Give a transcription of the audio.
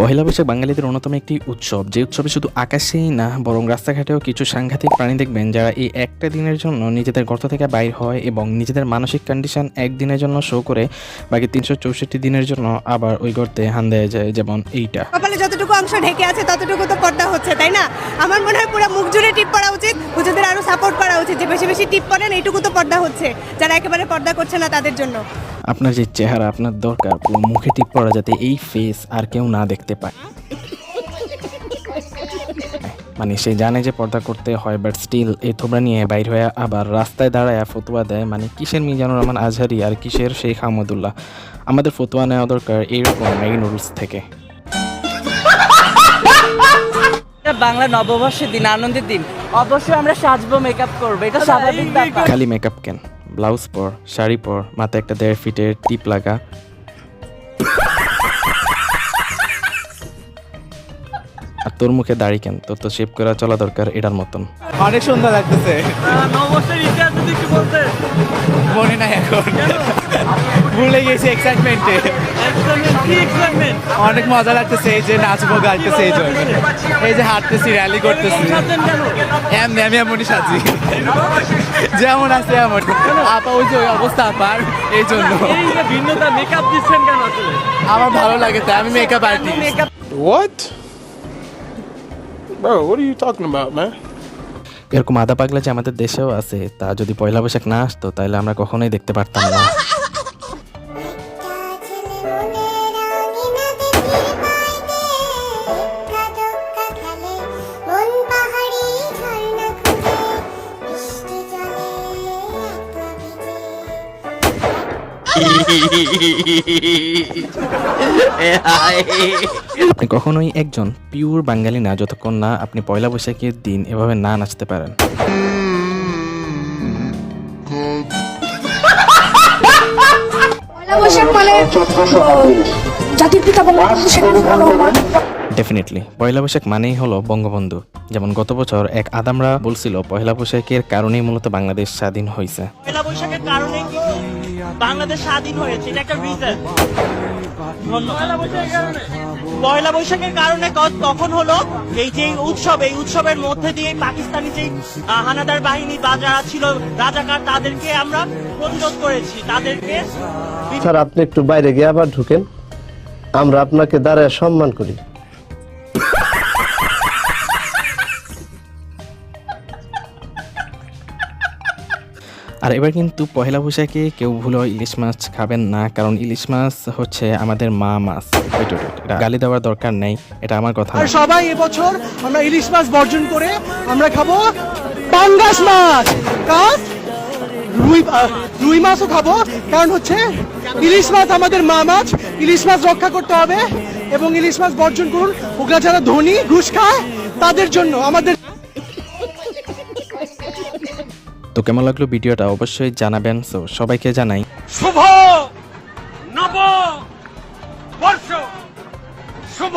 পহেলা বৈশাখ বাঙালিদের অন্যতম একটি উৎসব। যে উৎসবে শুধু আকাশেই না, বরং রাস্তাঘাটেও কিছু সাংঘাতিক প্রাণী দেখবেন যারা এই একটা দিনের জন্য নিজেদের গর্ত থেকে বাইর হয় এবং নিজেদের মানসিক কন্ডিশন একদিনের জন্য শো করে, বাকি তিনশো চৌষট্টি দিনের জন্য আবার ওই গর্তে হান দেয়া যায় যেমন এইটা। কপালে যতটুকু অংশ ঢেকে আছে, ততটুকু তো পর্দা হচ্ছে, তাই না? আমার মনে হয় পুরো মুখ জুড়ে টিপ পড়া উচিত উচিত যে বেশি বেশি টিপ পড়েন এইটুকু তো পর্দা হচ্ছে। যারা একেবারে পর্দা করছে না তাদের জন্য। আপনার যে চেহারা আপনার দরকার পুরো মুখে টিপ পড়া যাতে এই ফেস আর কেউ না দেখতে পায়। মানে সে জানে যে পর্দা করতে হয় বাট স্টিল এই থোবরা নিয়ে বাইর হয়ে আবার রাস্তায় দাঁড়ায় ফতুয়া দেয়। মানে কিসের মিজানুর রহমান আজহারি আর কিসের শেখ আহমদুল্লাহ? আমাদের ফতুয়া নেওয়া দরকার এইরকম ম্যাগি নুডলস থেকে। বাংলা নববর্ষের দিন আনন্দের দিন। অবশ্যই আমরা সাজবো মেকআপ করব। এটা স্বাভাবিক ব্যাপার। খালি মেকআপ কেন? ব্লাউজ পর শাড়ি পর মাথায় একটা দেড় ফিটের টিপ লাগা। আর তোর মুখে দাড়ি কেন? তোর তো শেপ করা চলা দরকার এটার মতন। অনেক সুন্দর লাগতেছে। নববর্ষের ইতিহাস যদি একটু বলতে। মনে নাই এখন। গেছি এক্সাইটমেন্টে অনেক মজা লাগতেছে এই যে নাচবো গাইতেছে এই জন্য এই যে হাঁটতেছি র্যালি করতেছি। এমনি আমি এমনই সাজি। যেমন আছে এমন। আপা ওই যে ওই অবস্থা আপার এই জন্য। ভিন্নতা মেকআপ দিচ্ছেন কেন আমার ভালো লাগে তাই আমি makeup artist What? Bro, what are you talking about, man? এরকম আদা পাগলা যে আমাদের দেশেও আছে তা যদি পয়লা বৈশাখ না আসতো তাহলে আমরা কখনোই দেখতে পারতাম না। কখনোই একজন পিওর বাঙালি না, যতক্ষণ না আপনি পয়লা বৈশাখের দিন এভাবে না নাচতে পারেন। বৈশাখ মানে জাতির পিতা বঙ্গবন্ধু শেখ মুজিবুর রহমান ডেফিনেটলি পয়লা বৈশাখ মানেই হলো বঙ্গবন্ধু। যেমন গত বছর এক আদামরা বলছিল পয়লা বৈশাখের কারণেই মূলত বাংলাদেশ স্বাধীন হয়েছে পয়লা বৈশাখের কারণে বাংলাদেশ স্বাধীন হয়েছে? এটা একটা রিজন পয়লা বৈশাখের কারণে পয়লা বৈশাখের কারণে তখন হলো এই যে উৎসব এই উৎসবের মধ্যে দিয়ে পাকিস্তানি যে হানাদার বাহিনী বা যারা ছিল রাজাকার তাদেরকে আমরা প্রতিরোধ করেছি। তাদেরকে স্যার আপনি একটু বাইরে গিয়ে আবার ঢুকেন। আমরা আপনাকে দাঁড়ায় সম্মান করি। আর এবার কিন্তু পয়লা বৈশাখে কেউ ভুলো ইলিশ মাছ খাবেন না কারণ ইলিশ মাছ হচ্ছে আমাদের মা মাছ। গালি দেওয়ার দরকার নেই এটা আমার কথা সবাই এবছর আমরা ইলিশ মাছ বর্জন করে আমরা খাব পাঙ্গাস মাছ। কাজ রুই রুই মাছও খাব। কারণ হচ্ছে ইলিশ মাছ আমাদের মা মাছ। ইলিশ মাছ রক্ষা করতে হবে এবং ইলিশ মাছ বর্জন করুন। ওগুলা যারা ধনী ঘুষ খায় তাদের জন্য আমাদের তো কেমন লাগল ভিডিওটা? অবশ্যই জানাবেন। সো সবাইকে জানাই। শুভ নব বর্ষ! শুভ